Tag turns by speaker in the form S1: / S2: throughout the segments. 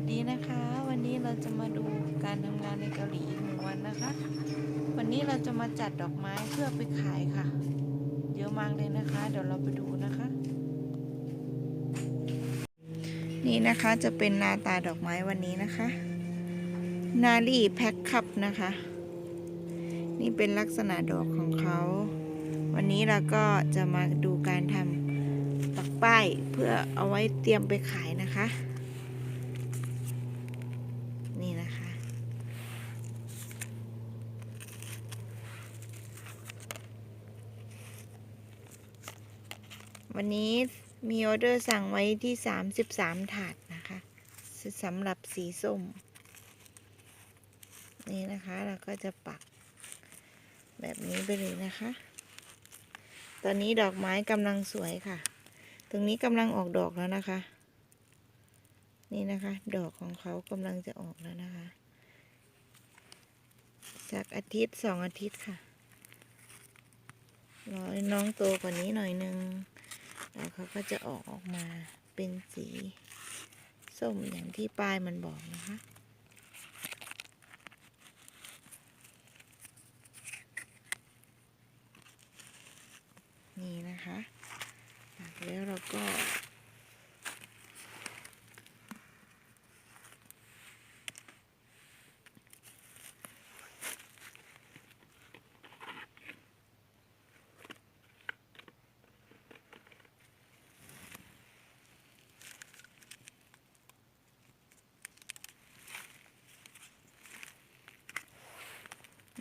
S1: วัสดีนะคะ วันนี้เราจะมาดูการทำงานในเกาหลีอีกหนึ่งวันนะคะ วันนี้เราจะมาจัดดอกไม้เพื่อไปขายค่ะ เยอะมากเลยนะคะ เดี๋ยวเราไปดูนะคะ นี่นะคะจะเป็นหน้าตาดอกไม้วันนี้นะคะ นาลีแพ็คคัพนะคะ นี่เป็นลักษณะดอกของเขา วันนี้เราก็จะมาดูการทำปักป้ายเพื่อเอาไว้เตรียมไปขายนะคะ นี่นะคะ วันนี้มีออเดอร์สั่งไว้ที่ 33 ถาดนะคะสำหรับสีส้ม นี่นะคะเราก็จะปักแบบนี้ไปเลยนะคะ ตอนนี้ดอกไม้กำลังสวยค่ะ ตรงนี้กำลังออกดอกแล้วนะคะ นี่นะคะ ดอกของเขากำลังจะออกแล้วนะคะ จากอาทิตย์สองอาทิตย์ค่ะรอให้น้องโตกว่านี้หน่อยนึง เขาก็จะออกออกมาเป็นสีส้มอย่างที่ป้ายมันบอกนะคะ นี่นะคะ แล้วเราก็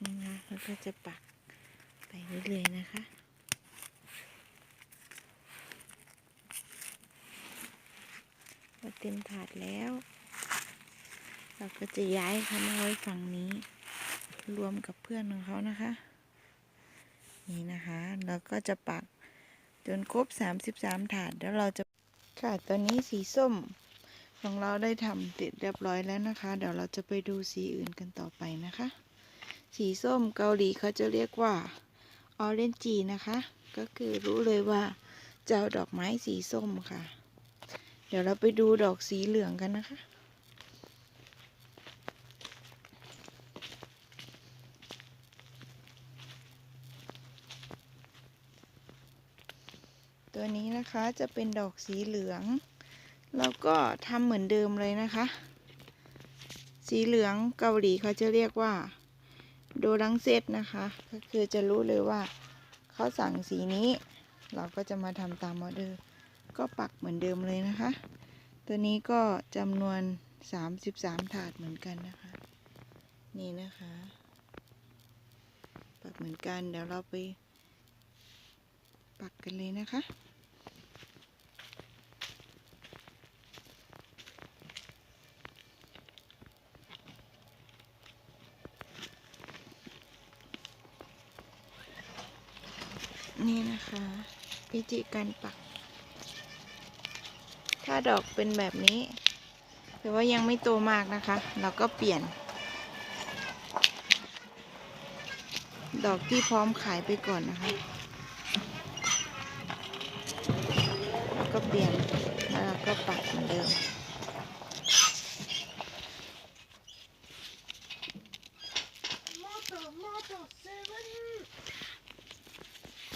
S1: นี่นะแล้วก็จะปักไปเรื่อยๆนะคะพอเต็มถาดแล้ว เราก็จะย้ายเขามาไว้ฝั่งนี้ รวมกับเพื่อนของเขานะคะ นี่นะคะเราก็จะปักจนครบ 33 ถาดแล้วเราจะค่ะตอนนี้สีส้มของเราได้ทำเสร็จเรียบร้อยแล้วนะคะ เดี๋ยวเราจะไปดูสีอื่นกันต่อไปนะคะ สีส้มเกาหลีเขาจะเรียกว่าออเรนจีนะคะ ก็คือรู้เลยว่าจะเอาดอกไม้สีส้มค่ะ เดี๋ยวเราไปดูดอกสีเหลืองกันนะคะ ตัวนี้นะคะจะเป็นดอกสีเหลือง แล้วก็ทำเหมือนเดิมเลยนะคะ สีเหลืองเกาหลีเขาจะเรียกว่า ดรังเซตนะคะ ก็คือจะรู้เลยว่าเขาสั่งสีนี้ เราก็จะมาทำตามออเดอร์ ก็ปักเหมือนเดิมเลยนะคะ ตัวนี้ก็จำนวน 33 ถาดเหมือนกันนะคะ นี่นะคะ ปักเหมือนกันเดี๋ยวเราไปปักกันเลยนะคะ นะคะวิธีการปัก ถ้าดอกเป็นแบบนี้แปลว่ายังไม่โตมากนะคะ เราก็เปลี่ยน ดอกที่พร้อมขายไปก่อนนะคะ ก็เปลี่ยนแล้วเราก็ปักเหมือนเดิม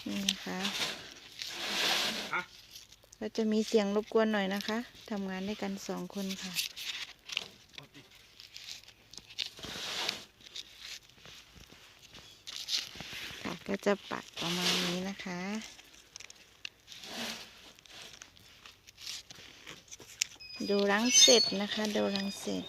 S1: นี่นะคะ ก็จะมีเสียงรบกวนหน่อยนะคะทำงานด้วยกันสองคนค่ะ ค่ะก็จะปัดประมาณนี้นะคะดูรังเสร็จนะคะ ดูรังเสร็จ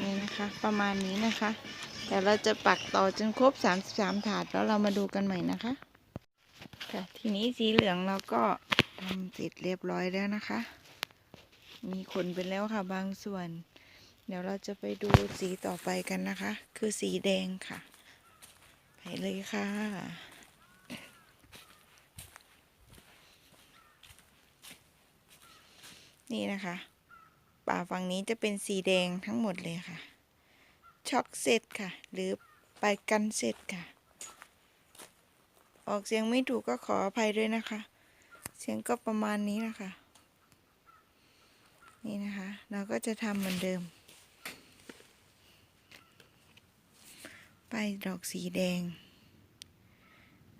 S1: นี่นะคะ ประมาณนี้นะคะเดี๋ยวเราจะปักต่อจนครบ 33 ถาดแล้วเรามาดูกันใหม่นะคะ ค่ะ ทีนี้สีเหลืองเราก็ทำเสร็จเรียบร้อยแล้วนะคะ มีขนไปแล้วค่ะบางส่วน เดี๋ยวเราจะไปดูสีต่อไปกันนะคะ คือสีแดงค่ะ ไปเลยค่ะนี่นะคะ ป่าฝั่งนี้จะเป็นสีแดงทั้งหมดเลยค่ะ ช็อกเซตค่ะ หรือไปกันเซตค่ะ ออกเสียงไม่ถูกก็ขออภัยด้วยนะคะ เสียงก็ประมาณนี้นะคะ นี่นะคะ เราก็จะทำเหมือนเดิม ไปดอกสีแดง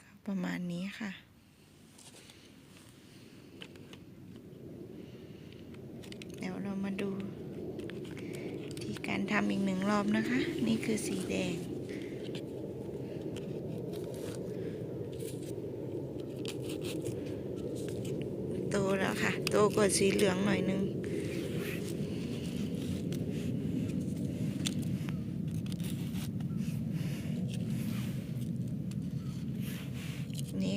S1: ก็ประมาณนี้ค่ะเดี๋ยวเรามาดู การทำอีกหนึ่งรอบนะคะ นี่คือสีแดง โตแล้วค่ะ โตกว่าสีเหลืองหน่อยนึงนี้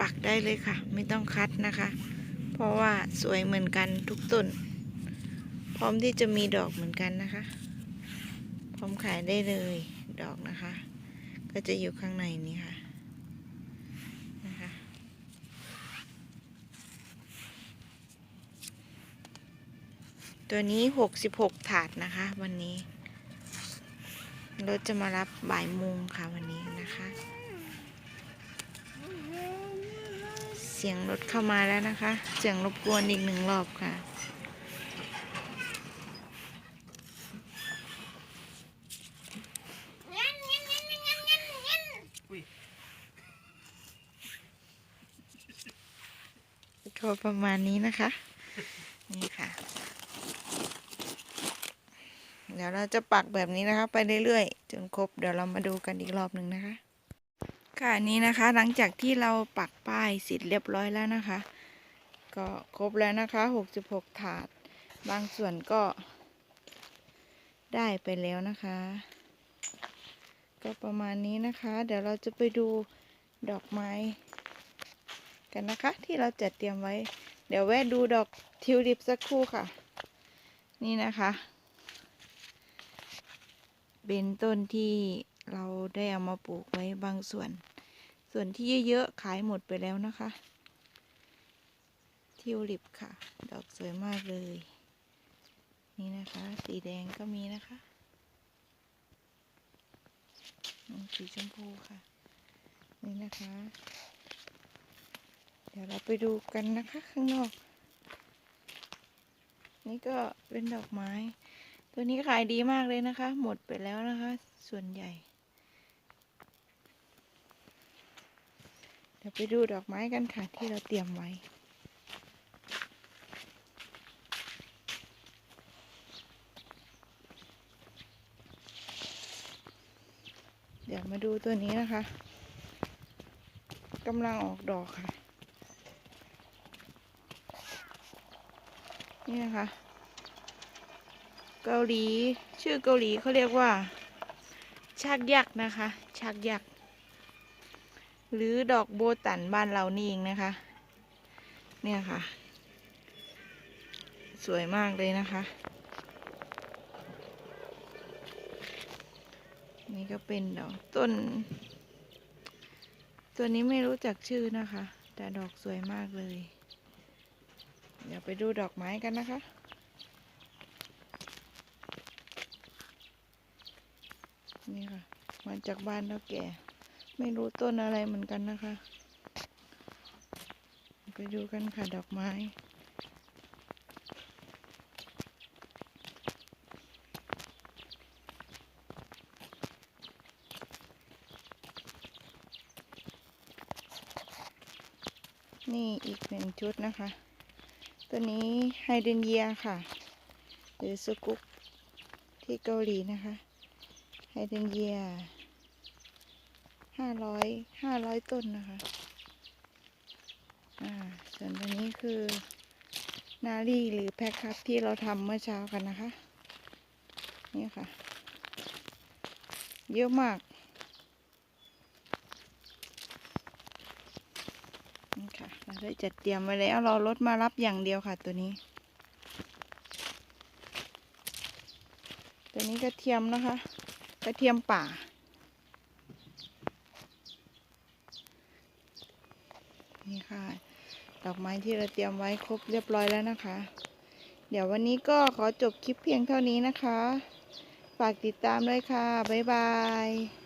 S1: ปักได้เลยค่ะ ไม่ต้องคัดนะคะ เพราะว่าสวยเหมือนกันทุกต้น ร้อมที่จะมีดอกเหมือนกันนะคะ พร้อมขายได้เลยดอกนะคะ ก็จะอยู่ข้างในนี้ค่ะนะคะตัวนี้ 66 ถาดนะคะ วันนี้รถจะมารับบ่ายโมงค่ะวันนี้นะคะ เสียงรถเข้ามาแล้วนะคะ เสียงรบกวนอีกหนึ่งรอบค่ะ ก็ประมาณนี้นะคะ นี่ค่ะ เดี๋ยวเราจะปักแบบนี้นะคะ ไปเรื่อยๆ จนครบ เดี๋ยวเรามาดูกันอีกรอบหนึ่งนะคะ ค่ะนนี้นะคะ หลังจากที่เราปักป้ายเสร็จเรียบร้อยแล้วนะคะ ก็ครบแล้วนะคะ 66 ถาด บางส่วนก็ได้ไปแล้วนะคะ ก็ประมาณนี้นะคะ เดี๋ยวเราจะไปดูดอกไม้ กันนะคะ ที่เราจัดเตรียมไว้ เดี๋ยวแวะดูดอกทิวลิปสักครู่ค่ะ นี่นะคะเป็นต้นที่เราได้เอามาปลูกไว้บางส่วน ส่วนที่เยอะๆขายหมดไปแล้วนะคะ ทิวลิปค่ะ ดอกสวยมากเลย นี่นะคะ สีแดงก็มีนะคะ สีชมพูค่ะ นี่นะคะ เดี๋ยวเราไปดูกันนะคะข้างนอก นี่ก็เป็นดอกไม้ ตัวนี้ขายดีมากเลยนะคะ หมดไปแล้วนะคะ ส่วนใหญ่ เดี๋ยวไปดูดอกไม้กันค่ะที่เราเตรียมไว้เดี๋ยวมาดูตัวนี้นะคะกำลังออกดอกค่ะ นี่นะคะ เกาหลี ชื่อเกาหลีเขาเรียกว่า ชากยักษ์นะคะ ชากยักษ์ หรือดอกโบตันบ้านเรานี่เองนะคะ เนี่ยค่ะ สวยมากเลยนะคะ นี่ก็เป็นดอกต้น ตัวนี้ไม่รู้จักชื่อนะคะ แต่ดอกสวยมากเลย เดี๋ยวไปดูดอกไม้กันนะคะ นี่ค่ะ มาจากบ้านเท่าแก่ ไม่รู้ต้นอะไรเหมือนกันนะคะ ไปดูกันค่ะดอกไม้นี่อีกหนึ่งชุดนะคะ ตัวนี้ไฮเดรนเยียค่ะ หรือสุกุกที่เกาหลีนะคะ ไฮเดรนเยียห้าร้อยห้าร้อยต้นนะคะ อ่า ส่วนตัวนี้คือนารีหรือแพคครับที่เราทำเมื่อเช้ากันนะคะ นี่ค่ะ เยอะมาก นี่ค่ะ เรา ได้จัดเตรียมไว้แล้วรอรถมารับอย่างเดียวค่ะตัวนี้ ตัวนี้กระเทียมนะคะ กระเทียมป่า นี่ค่ะ ดอกไม้ที่เราเตรียมไว้ครบเรียบร้อยแล้วนะคะ เดี๋ยววันนี้ก็ขอจบคลิปเพียงเท่านี้นะคะ ฝากติดตามด้วยค่ะ บ๊ายบาย